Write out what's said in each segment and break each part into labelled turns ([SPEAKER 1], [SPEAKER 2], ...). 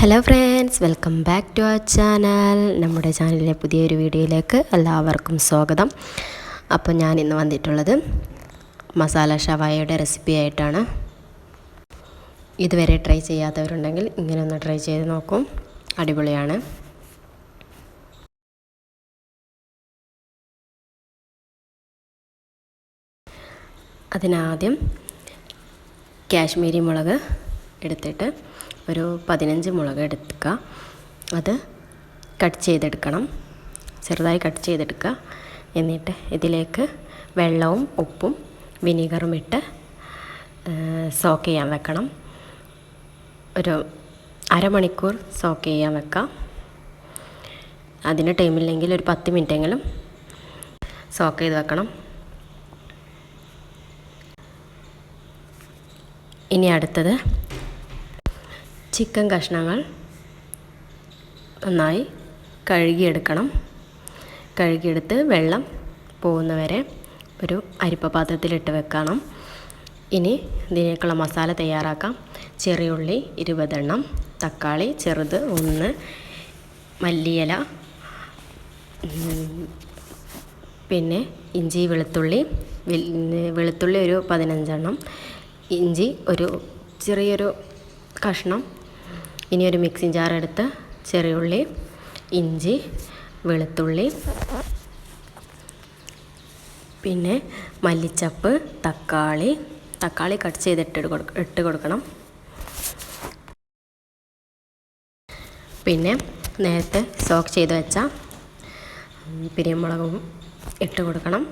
[SPEAKER 1] Hello friends welcome back to our channel നമ്മുടെ ചാനലിലെ പുതിയൊരു വീഡിയോയിലേക്ക് എല്ലാവർക്കും സ്വാഗതം. അപ്പോൾ ഞാൻ ഇന്ന് വന്നിട്ടുള്ളത് മസാല ഷവായയുടെ റെസിപ്പി ആയിട്ടാണ്. ഇതുവരെ ട്രൈ ചെയ്യാത്തവരുണ്ടെങ്കിൽ ഇങ്ങനെ ഒന്ന് ട്രൈ ചെയ്ത് നോക്കും. അടിപൊളിയാണ്. അതിനാദ്യം കാശ്മീരി മുളക് എടുത്തിട്ട് ഒരു പതിനഞ്ച് മുളക് എടുക്കുക. അത് കട്ട് ചെയ്തെടുക്കണം. ചെറുതായി കട്ട് ചെയ്തെടുക്കുക. എന്നിട്ട് ഇതിലേക്ക് വെള്ളവും ഉപ്പും വിനീഗറും ഇട്ട് സോക്ക് ചെയ്യാൻ വെക്കണം. ഒരു അരമണിക്കൂർ സോക്ക് ചെയ്യാൻ വെക്കാം അതിന് ടൈമില്ലെങ്കിൽ ഒരു പത്ത് മിനിറ്റെങ്കിലും സോക്ക് ചെയ്ത് വെക്കണം. ഇനി അടുത്തത് ചിക്കൻ കഷ്ണങ്ങൾ നന്നായി കഴുകിയെടുക്കണം. കഴുകിയെടുത്ത് വെള്ളം പോകുന്നവരെ ഒരു അരിപ്പ പാത്രത്തിലിട്ട് വെക്കണം. ഇനി ഇതിനേക്കുള്ള മസാല തയ്യാറാക്കാം. ചെറിയുള്ളി ഇരുപതെണ്ണം തക്കാളി ചെറുത് ഒന്ന് മല്ലിയില പിന്നെ ഇഞ്ചി വെളുത്തുള്ളി വെളുത്തുള്ളി ഒരു പതിനഞ്ചെണ്ണം ഇഞ്ചി ഒരു ചെറിയൊരു കഷ്ണം ഇനി ഒരു മിക്സിങ് ജാർ എടുത്ത് ചെറിയുള്ളി ഇഞ്ചി വെളുത്തുള്ളി പിന്നെ മല്ലിച്ചപ്പ് തക്കാളി. തക്കാളി കട്ട് ചെയ്തിട്ട് ഇട്ട് കൊടുക്കണം. പിന്നെ നേരത്തെ സോക്ക് ചെയ്ത് വെച്ച പിരിയമുളകും ഇട്ട് കൊടുക്കണം.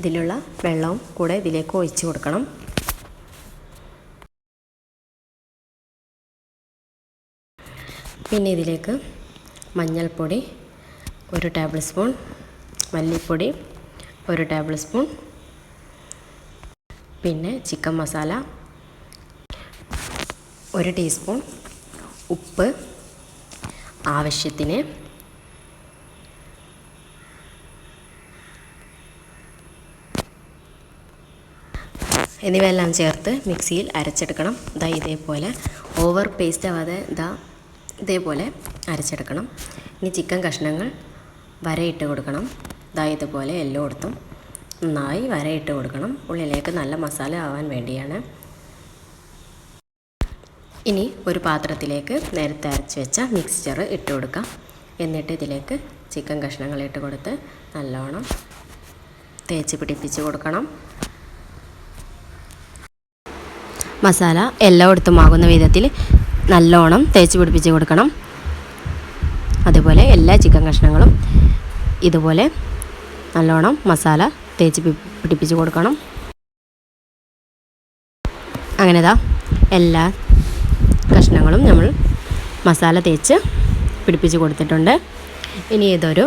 [SPEAKER 1] ഇതിലുള്ള വെള്ളവും കൂടെ ഇതിലേക്ക് ഒഴിച്ച് കൊടുക്കണം. പിന്നെ ഇതിലേക്ക് മഞ്ഞൾപ്പൊടി ഒരു ടേബിൾ സ്പൂൺ മല്ലിപ്പൊടി ഒരു ടേബിൾ സ്പൂൺ പിന്നെ ചിക്കൻ മസാല ഒരു ടീസ്പൂൺ ഉപ്പ് ആവശ്യത്തിന് എന്നിവയെല്ലാം ചേർത്ത് മിക്സിയിൽ അരച്ചെടുക്കണം. ദാ ഇതേപോലെ ഓവർ പേസ്റ്റ് ആവാതെ ഇതാ ഇതേപോലെ അരച്ചെടുക്കണം. ഇനി ചിക്കൻ കഷ്ണങ്ങൾ വരയിട്ട് കൊടുക്കണം. ഇതാ ഇതുപോലെ എല്ലായിടത്തും നന്നായി വരയിട്ട് കൊടുക്കണം. ഉള്ളിലേക്ക് നല്ല മസാല ആവാൻ വേണ്ടിയാണ്. ഇനി ഒരു പാത്രത്തിലേക്ക് നേരത്തെ അരച്ച് വെച്ച മിക്സ്ചർ ഇട്ട് കൊടുക്കാം. എന്നിട്ട് ഇതിലേക്ക് ചിക്കൻ കഷ്ണങ്ങൾ ഇട്ട് കൊടുത്ത് നല്ലോണം തേച്ച് പിടിപ്പിച്ച് കൊടുക്കണം. മസാല എല്ലായിടത്തും ആകുന്ന വിധത്തിൽ നല്ലോണം തേച്ച് പിടിപ്പിച്ച് കൊടുക്കണം. അതുപോലെ എല്ലാ ചിക്കൻ കഷ്ണങ്ങളും ഇതുപോലെ നല്ലോണം മസാല തേച്ച് പിടിപ്പിച്ച് കൊടുക്കണം. അങ്ങനെ അങ്ങനെതാ എല്ലാ കഷ്ണങ്ങളും നമ്മൾ മസാല തേച്ച് പിടിപ്പിച്ച് കൊടുത്തിട്ടുണ്ട്. ഇനി ഇതൊരു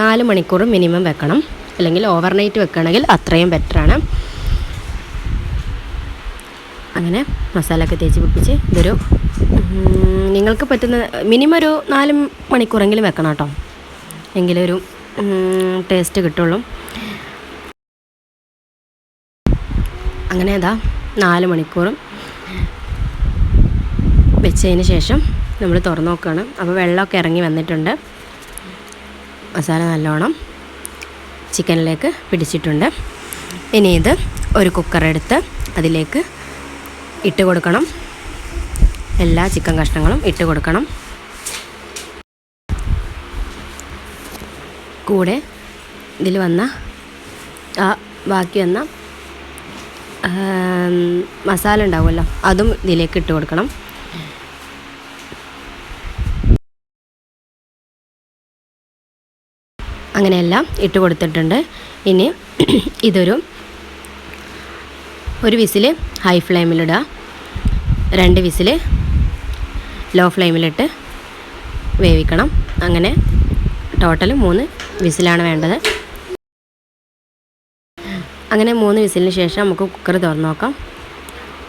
[SPEAKER 1] നാല് മണിക്കൂർ മിനിമം വെക്കണം. അല്ലെങ്കിൽ ഓവർനൈറ്റ് വെക്കണമെങ്കിൽ അത്രയും ബെറ്ററാണ്. അങ്ങനെ മസാലയൊക്കെ തേച്ച് പിടിപ്പിച്ച് ഇതൊരു നിങ്ങൾക്ക് പറ്റുന്ന മിനിമം ഒരു നാല് മണിക്കൂറെങ്കിലും വെക്കണം കേട്ടോ. എങ്കിലൊരു ടേസ്റ്റ് കിട്ടുള്ളൂ. അങ്ങനെ അതാ നാല് മണിക്കൂറും വെച്ചതിന് ശേഷം നമ്മൾ തുറന്നു നോക്കുകയാണ്. അപ്പോൾ വെള്ളമൊക്കെ ഇറങ്ങി വന്നിട്ടുണ്ട്. മസാല നല്ലോണം ചിക്കനിലേക്ക് പിടിച്ചിട്ടുണ്ട്. ഇനി ഇത് ഒരു കുക്കറെടുത്ത് അതിലേക്ക് ഇട്ട് കൊടുക്കണം. എല്ലാ ചിക്കൻ കഷ്ണങ്ങളും ഇട്ട് കൊടുക്കണം. കൂടെ ഇതിൽ വന്ന ആ ബാക്കി വന്ന മസാല ഉണ്ടാവുമല്ലോ അതും ഇതിലേക്ക് ഇട്ട് കൊടുക്കണം. അങ്ങനെയെല്ലാം ഇട്ട് കൊടുത്തിട്ടുണ്ട്. ഇനി ഇതൊരു ഒരു വിസിൽ ഹൈ ഫ്ലെയിമിലിടുക രണ്ട് വിസിൽ ലോ ഫ്ലെയിമിലിട്ട് വേവിക്കണം. അങ്ങനെ ടോട്ടൽ മൂന്ന് വിസിലാണ് വേണ്ടത്. അങ്ങനെ മൂന്ന് വിസിലിന് ശേഷം നമുക്ക് കുക്കർ തുറന്നു നോക്കാം.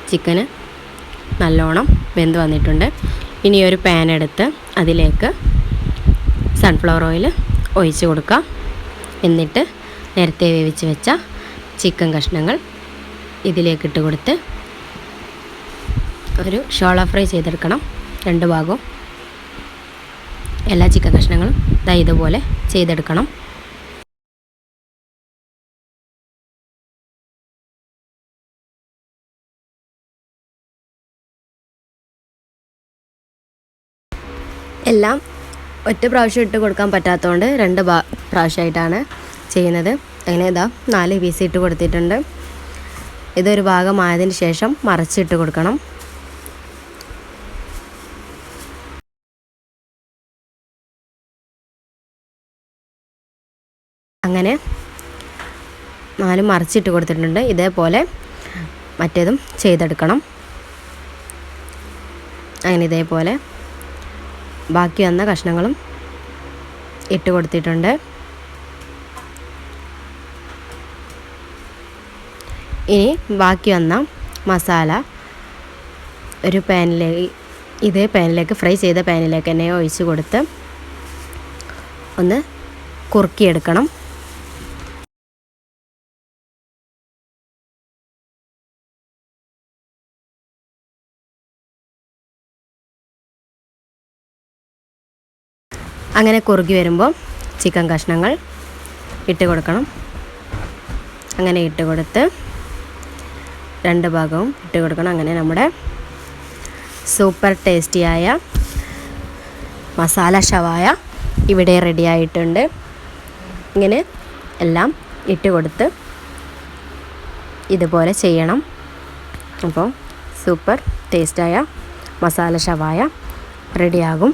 [SPEAKER 1] ചിക്കന് നല്ലോണം വെന്ത് വന്നിട്ടുണ്ട്. ഇനി ഒരു പാൻ എടുത്ത് അതിലേക്ക് സൺഫ്ലവർ ഓയിൽ ഒഴിച്ച് കൊടുക്കാം. എന്നിട്ട് നേരത്തെ വേവിച്ച് വെച്ച ചിക്കൻ കഷ്ണങ്ങൾ ഇതിലേക്ക് ഇട്ട് കൊടുത്ത് ഒരു ഷോള ഫ്രൈ ചെയ്തെടുക്കണം. രണ്ട് ഭാഗവും. എല്ലാ ചിക്കൻ കഷ്ണങ്ങളും ഇതുപോലെ ചെയ്തെടുക്കണം. എല്ലാം ഒറ്റ പ്രാവശ്യം ഇട്ട് കൊടുക്കാൻ പറ്റാത്തതുകൊണ്ട് രണ്ട് പ്രാവശ്യമായിട്ടാണ് ചെയ്യുന്നത്. അങ്ങനെ ഇതാ നാല് പീസ് ഇട്ട് കൊടുത്തിട്ടുണ്ട്. ഇതൊരു ഭാഗമായതിന് ശേഷം മറച്ചിട്ട് കൊടുക്കണം. അങ്ങനെ നാലും മറിച്ചിട്ട് കൊടുത്തിട്ടുണ്ട്. ഇതേപോലെ മറ്റേതും ചെയ്തെടുക്കണം. അങ്ങനെ ഇതേപോലെ ബാക്കി വന്ന കഷ്ണങ്ങളും ഇട്ട് കൊടുത്തിട്ടുണ്ട്. ഇനി ബാക്കി വന്ന മസാല ഒരു പാനിലേക്ക് ഇതേ പാനിലേക്ക് ഫ്രൈ ചെയ്ത പാനിലേക്ക് തന്നെ ഒഴിച്ച് കൊടുത്ത് ഒന്ന് കുറുക്കിയെടുക്കണം. അങ്ങനെ കുറുകി വരുമ്പോൾ ചിക്കൻ കഷ്ണങ്ങൾ ഇട്ട് കൊടുക്കണം. അങ്ങനെ ഇട്ട് കൊടുത്ത് രണ്ട് ഭാഗവും ഇട്ട് കൊടുക്കണം. അങ്ങനെ നമ്മുടെ സൂപ്പർ ടേസ്റ്റിയായ മസാല ഷവായ ഇവിടെ റെഡി ആയിട്ടുണ്ട്. ഇങ്ങനെ എല്ലാം ഇട്ട് കൊടുത്ത് ഇതുപോലെ ചെയ്യണം. അപ്പോൾ സൂപ്പർ ടേസ്റ്റായ മസാല ഷവായ റെഡിയാകും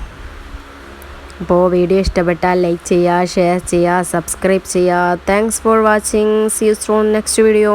[SPEAKER 1] അപ്പോൾ വീഡിയോ ഇഷ്ടപ്പെട്ടാൽ ലൈക്ക് ചെയ്യുക ഷെയർ ചെയ്യുക സബ്സ്ക്രൈബ് ചെയ്യുക. Thanks for watching see you soon next video